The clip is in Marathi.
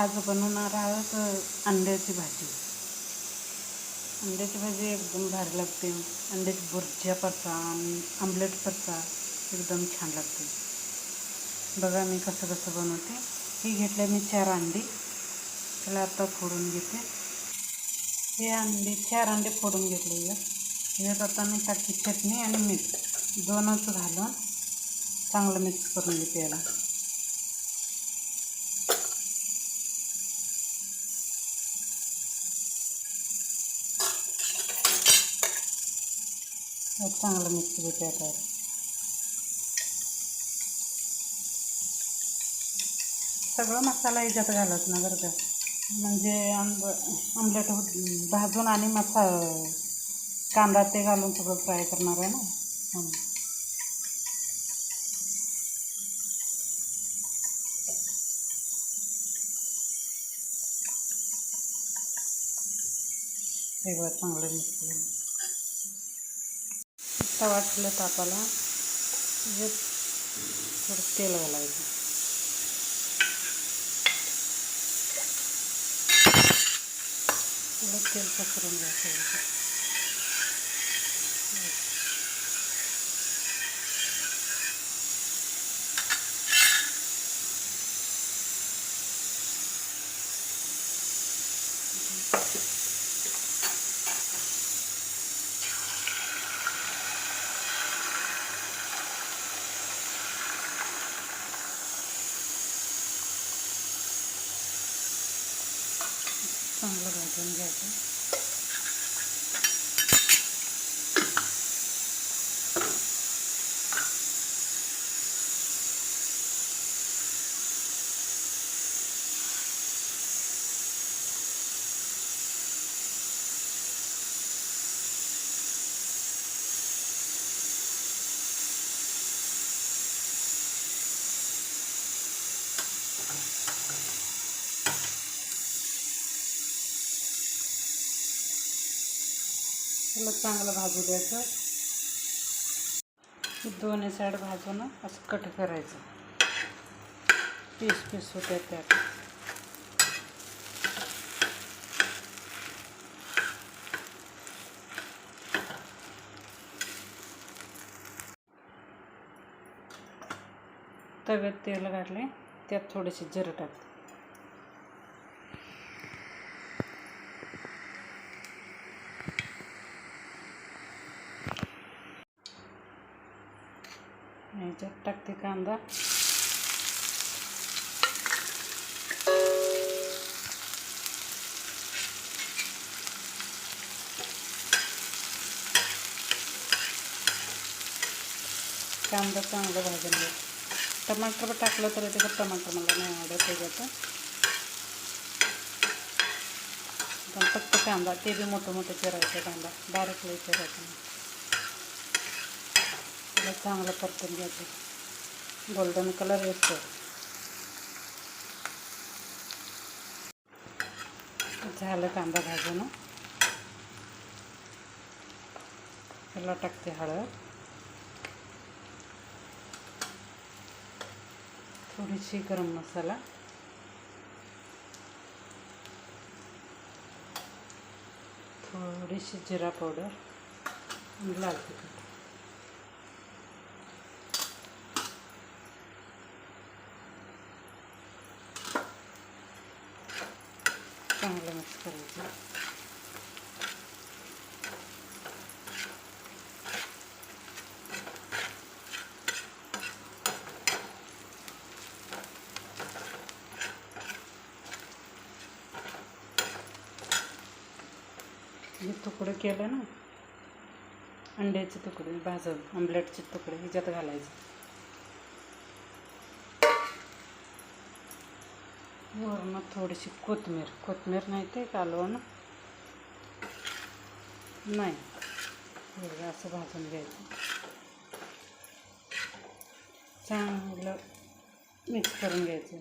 आज बनवणार आहोत अंड्याची भाजी. अंड्याची भाजी एकदम भारी लागते. अंड्याची भुर्ज्या पडता आम्लेट आमलेट एकदम छान लागते. बघा मी कसं कसं बनवते. ही घेतले मी चार अंडी. त्याला आता फोडून घेते. हे अंडी चार अंडे फोडून घेतले यात आता मी टाकी चटणी आणि मीठ. दोनच घालून चांगलं मिक्स करून घेते याला. चांगलं मिक्स होते आता. सगळं मसाला याच्यात घालत ना बरं का. म्हणजे आंब आमलेट होत भाजून आणि मसा कांदा ते घालून सगळं फ्राय करणार आहे ना. म्हणून वेगळं चांगलं मिक्स तवा ठेवला तापाला त्याच्यात थोडं तेल घालायचं. थोडं तेल पसरून घ्यायचं म्हणजे. याच्यात. चांगलं भाजून घ्यायचं त्याला चांगलं भाजू द्यायचं. दोन्ही साईड भाजून असं कट करायचं. पीस पीस होत्या त्यात तव्यात तेल घातले त्यात थोडेसे जिरं टाकते ह्याच्यात टाकते कांदा कांदा चांगला भाजून घ्या टमाटर पण टाकलं तर ते टमाटर मला नाही आवडत त्याच्यात पण फक्त कांदा ते बी मोठं मोठं चिरायचं कांदा बारीक लई चिरायचं नाही. चांगलं परतून घ्यायचं. गोल्डन कलर येतो. झालं कांदा भाजून. त्याला टाकते हळद. थोडीशी गरम मसाला. थोडीशी जिरा पावडर लाल तिखट. चांगलं मिक्स करायचं. हे तुकडं केलं ना अंड्याचे तुकडे भाजून आमलेटचे तुकडे ह्याच्यात घालायचे. वरून थोडीशी कोथमीर कोथमीर नाही ते कालवण. नाही. हे असं भाजून घ्यायचं. चांगलं मिक्स करून घ्यायचं.